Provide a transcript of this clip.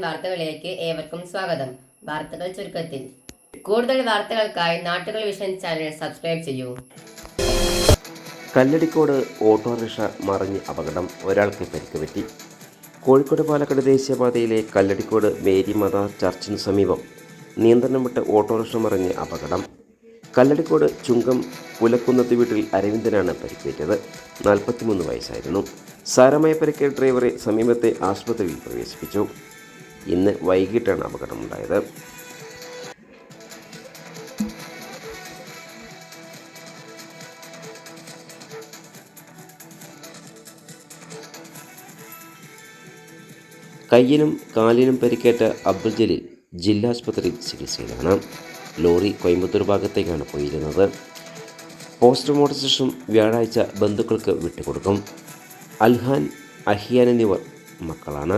വാർത്തകളിലേക്ക് ഏവർക്കും സ്വാഗതം. വാർത്തകൾ ചുരുക്കത്തിൽ. കൂടുതൽ വാർത്തകൾക്കായി നാട്ടുകൾ വിഷൻ ചാനൽ സബ്സ്ക്രൈബ് ചെയ്യൂ. കല്ലടിക്കോട് ഓട്ടോറിക്ഷ മറിഞ്ഞ് അപകടം ഒരാൾക്ക് പരിക്ക് പറ്റി കോഴിക്കോട് പാലക്കാട് ദേശീയപാതയിലെ കല്ലടിക്കോട് മേരിമത ചർച്ചിന് സമീപം നിയന്ത്രണം വിട്ട് ഓട്ടോറിക്ഷ മറിഞ്ഞ് അപകടം. കല്ലടിക്കോട് ചുങ്കം പുലക്കുന്നത്ത് വീട്ടിൽ അരവിന്ദനാണ് പരിക്കേറ്റത്. നാൽപ്പത്തിമൂന്ന് വയസ്സായിരുന്നു. സാരമായ പരിക്കേറ്റ ഡ്രൈവറെ സമീപത്തെ ആശുപത്രിയിൽ പ്രവേശിപ്പിച്ചു. ഇന്ന് വൈകിട്ടാണ് അപകടമുണ്ടായത്. കയ്യിനും കാലിനും പരിക്കേറ്റ അബ്ദുൽ ജലീൽ ജില്ലാശുപത്രി ചികിത്സയിലാണ്. ലോറി കോയമ്പത്തൂർ ഭാഗത്തേക്കാണ് പോയിരുന്നത്. പോസ്റ്റ്മോർട്ടം ശേഷം വ്യാഴാഴ്ച ബന്ധുക്കൾക്ക് വിട്ടുകൊടുക്കും. അൽഹാൻ അഹിയാൻ എന്നിവർ മക്കളാണ്.